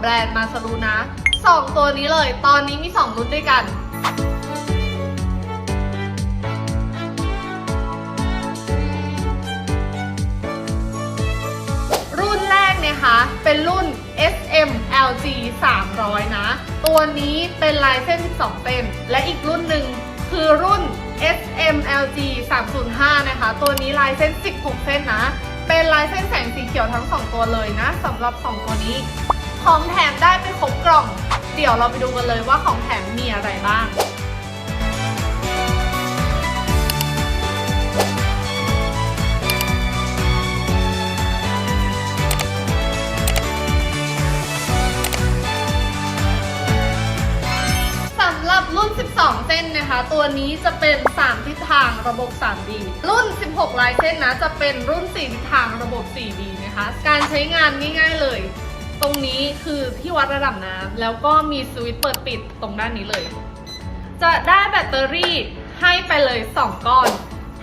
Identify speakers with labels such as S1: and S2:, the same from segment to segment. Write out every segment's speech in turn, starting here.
S1: แบรนด์มาสรูนะ 2 ตัวนี้เลย ตอนนี้มี 2 รุ่นด้วยกันรุ่นแรกเนี่ยคะเป็นรุ่น SM LG 300 นะ ตัวนี้เป็นลายเส้น 12 เส้น และอีกรุ่นหนึ่งคือรุ่น SM LG 305 นะคะ ตัวนี้ลายเส้น 16 เส้นนะ เป็นลายเส้นแสงสีเขียวทั้ง 2 ตัวเลยนะสำหรับ 2 ตัวนี้ ของแถมได้ไปครบกล่อง เดี๋ยวเราไปดูกันเลยว่าของแถมมีอะไรบ้าง สำหรับรุ่น 12 เส้นนะคะ ตัวนี้จะเป็น 3 ทิศทางระบบ 3D รุ่น 16 ลายเส้นนะ จะเป็นรุ่น 4 ทิศทางระบบ 4D นะคะ การใช้งานง่ายๆเลย ตรงนี้คือที่วัดระดับน้ำแล้วก็มีสวิตช์เปิดปิดตรงด้านนี้เลย จะได้แบตเตอรี่ให้ไปเลย 2 ก้อน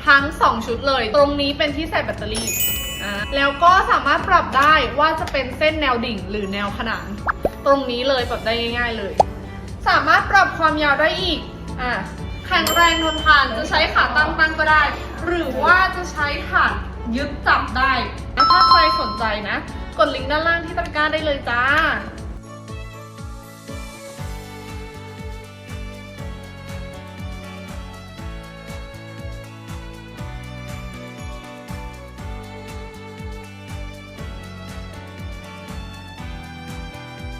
S1: ทั้ง 2 ชุดเลย ตรงนี้เป็นที่ใส่แบตเตอรี่แล้วก็สามารถปรับได้ว่าจะเป็นเส้นแนวดิ่งหรือแนวขนาน ตรงนี้เลยปรับได้ง่าย ๆเลย สามารถปรับความยาวได้อีกอะแข็งแรงทนทานจะใช้ขาตั้งตั้งก็ได้ หรือว่าจะใช้ถาดยึดจับได้ ถ้าใครสนใจนะ กดลิงก์ด้านล่างที่ตะกร้าได้เลยจ้า